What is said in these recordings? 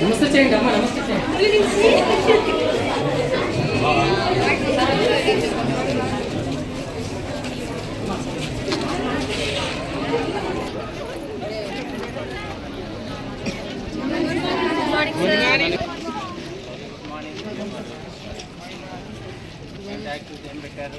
నమస్తే చేయండి అమ్మ నమస్తే చేయండి. పెట్టారు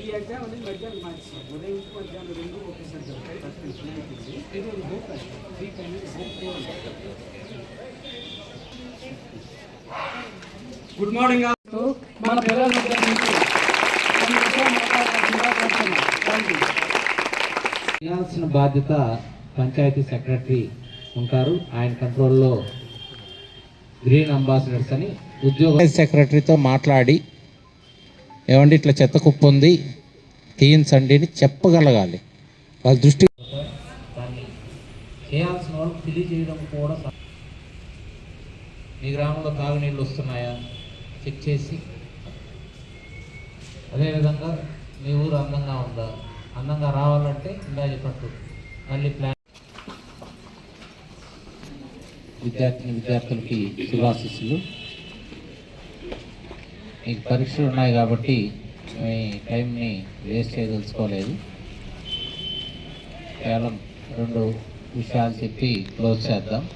ఈ ఎగ్జామ్ అనేది మధ్యాహ్నం మార్చాం. ఉదయం నుంచి మధ్యాహ్నం రెండు ఒకేసారి జరుగుతాయి. ఫస్ట్ నుంచి నైన్కి ఇది ఒక book three times good morning మన పిల్లల. చేయాల్సిన బాధ్యత పంచాయతీ సెక్రటరీ ఉంటారు. ఆయన కంట్రోల్లో గ్రీన్ అంబాసిడర్స్ అని ఉద్యోగ సెక్రటరీతో మాట్లాడి ఏమండి ఇట్లా చెత్త కుప్ప ఉంది తీయించండి అని చెప్పగలగాలి. వాళ్ళ దృష్టి దాన్ని చేయాల్సిన వాళ్ళు తెలియజేయడం కూడా మీ గ్రామంలో తాగునీళ్ళు వస్తున్నాయా? చెక్ చేసి. అదేవిధంగా మీ ఊరు అందంగా ఉందా? అందంగా రావాలంటే ఇందా చెప్పట్టు మళ్ళీ ప్లాన్ విద్యార్థిని విద్యార్థులకి శుభాశిస్సులు. మీకు పరీక్షలు ఉన్నాయి కాబట్టి మీ టైంని వేస్ట్ చేయదలుచుకోలేదు. కేవలం రెండు విషయాలు చెప్పి క్లోజ్ చేద్దాం.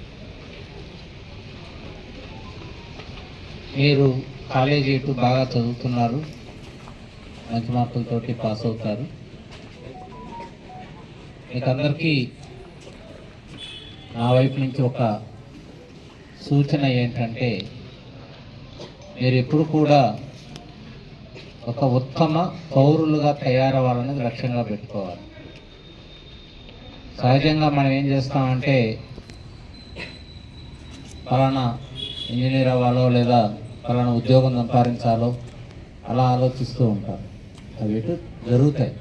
మీరు కాలేజీ ఇటు బాగా చదువుతున్నారు? మంచి మార్కులతోటి పాస్ అవుతారు. మీకు అందరికీ నా వైపు నుంచి ఒక సూచన ఏంటంటే మీరు ఎప్పుడు కూడా ఒక ఉత్తమ పౌరులుగా తయారవ్వాలనేది లక్ష్యంగా పెట్టుకోవాలి. సహజంగా మనం ఏం చేస్తామంటే ఫలానా ఇంజనీర్ అవ్వాలో లేదా ఫలానా ఉద్యోగం సంపాదించాలో అలా ఆలోచిస్తూ ఉంటారు అవి జరుగుతాయి.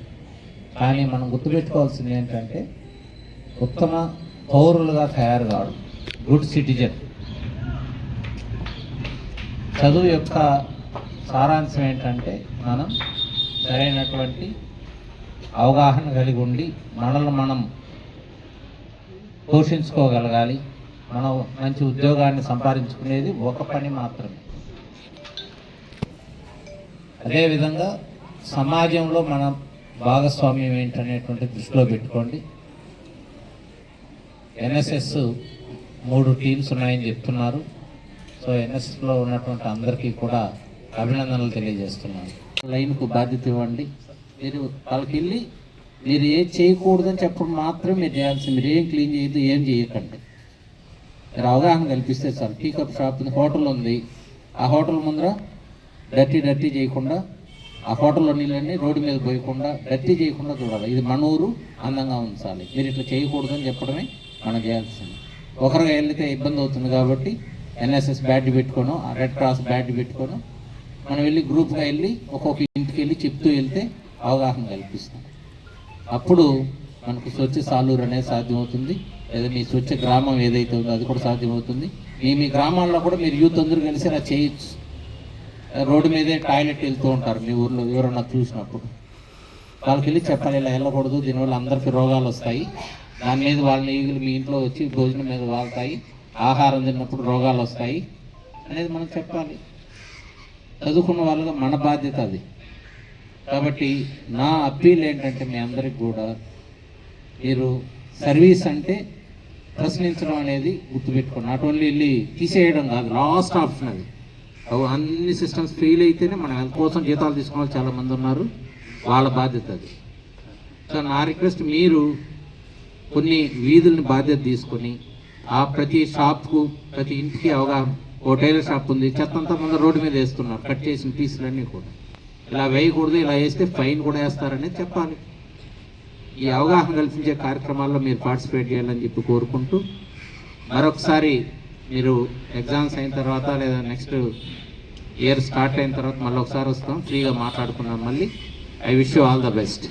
కానీ మనం గుర్తుపెట్టుకోవాల్సింది ఏంటంటే ఉత్తమ పౌరులుగా తయారు కావడం. Good citizen. చదువు యొక్క సారాంశం ఏంటంటే మనం సరైనటువంటి అవగాహన కలిగి ఉండి మనల్ని మనం పోషించుకోగలగాలి. మనం మంచి ఉద్యోగాన్ని సంపాదించుకునేది ఒక పని మాత్రమే. అదేవిధంగా సమాజంలో మన భాగస్వామ్యం ఏంటనేటువంటి దృష్టిలో పెట్టుకోండి. ఎన్ఎస్ఎస్ మూడు టీమ్స్ ఉన్నాయని చెప్తున్నారు. సో ఎన్ఎస్ఎస్లో ఉన్నటువంటి అందరికీ కూడా అభినందనలు తెలియజేస్తున్నాను. లైన్కు బాధ్యత ఇవ్వండి. మీరు వాళ్ళకి వెళ్ళి మీరు ఏం చేయకూడదని చెప్పడం మాత్రం మీరు చేయాల్సింది. మీరు ఏం క్లీన్ చేయదు ఏం చేయకండి. మీరు అవగాహన కల్పిస్తే సార్ పికప్ షాప్ ఉంది హోటల్ ఉంది. ఆ హోటల్ ముందర డర్టీ డర్టీ చేయకుండా ఆ హోటల్లో నీళ్ళని రోడ్డు మీద పోయకుండా డర్టీ చేయకుండా చూడాలి. ఇది మన ఊరు అందంగా ఉంచాలి మీరు ఇట్లా చేయకూడదని చెప్పడమే మనం చేయాల్సింది. ఒకరిగా వెళ్తే ఇబ్బంది అవుతుంది కాబట్టి ఎన్ఎస్ఎస్ బ్యాట్ పెట్టుకోను రెడ్ క్రాస్ బ్యాట్ పెట్టుకోను. మనం వెళ్ళి గ్రూప్గా వెళ్ళి ఒక్కొక్క ఇంటికి వెళ్ళి చెప్తూ వెళ్తే అవగాహన కల్పిస్తాం. అప్పుడు మనకు స్వచ్ఛ సాలూరు అనేది సాధ్యమవుతుంది. లేదా మీ స్వచ్ఛ గ్రామం ఏదైతే ఉందో అది కూడా సాధ్యమవుతుంది. మీ మీ గ్రామాల్లో కూడా మీరు యూత్ అందరూ కలిసి అలా చేయొచ్చు. రోడ్డు మీదే టాయిలెట్ వెళ్తూ ఉంటారు మీ ఊర్లో ఎవరన్నా చూసినప్పుడు. వాళ్ళకి వెళ్ళి చెప్పాలి ఇలా వెళ్ళకూడదు దీనివల్ల అందరికీ రోగాలు వస్తాయి. దాని మీద వాళ్ళ ఈగులు మీ ఇంట్లో వచ్చి భోజనం మీద వాళ్తాయి. ఆహారం తిన్నప్పుడు రోగాలు వస్తాయి అనేది మనం చెప్పాలి. చదువుకున్న వాళ్ళగా మన బాధ్యత అది. కాబట్టి నా అప్పీల్ ఏంటంటే మీ అందరికి కూడా మీరు సర్వీస్ అంటే ప్రశ్నించడం అనేది గుర్తుపెట్టుకోండి. నాట్ ఓన్లీ వెళ్ళి తీసేయడం కాదు లాస్ట్ ఆప్షన్ అది. అవి అన్ని సిస్టమ్స్ ఫెయిల్ అయితేనే మనం అందుకోసం కోసం జీతాలు తీసుకున్న వాళ్ళు చాలా మంది ఉన్నారు. వాళ్ళ బాధ్యత అది. సో నా రిక్వెస్ట్ మీరు కొన్ని వీధుల్ని బాధ్యత తీసుకొని ఆ ప్రతి షాప్కు ప్రతి ఇంటికి అవగాహన ఓ టైలర్ షాప్ ఉంది. చెత్త అంతా ముందు రోడ్డు మీద వేస్తున్నారు. కట్ చేసిన పీసులన్నీ కూడా. ఇలా వేయకూడదు ఇలా వేస్తే ఫైన్ కూడా వేస్తారనేది చెప్పాలి. ఈ అవగాహన కల్పించే కార్యక్రమాల్లో మీరు పార్టిసిపేట్ చేయాలని చెప్పి కోరుకుంటూ మరొకసారి మీరు ఎగ్జామ్స్ అయిన తర్వాత లేదా నెక్స్ట్ ఇయర్ స్టార్ట్ అయిన తర్వాత మళ్ళీ ఒకసారి వస్తాం. ఫ్రీగా మాట్లాడుకున్నాం మళ్ళీ. I wish you all the best.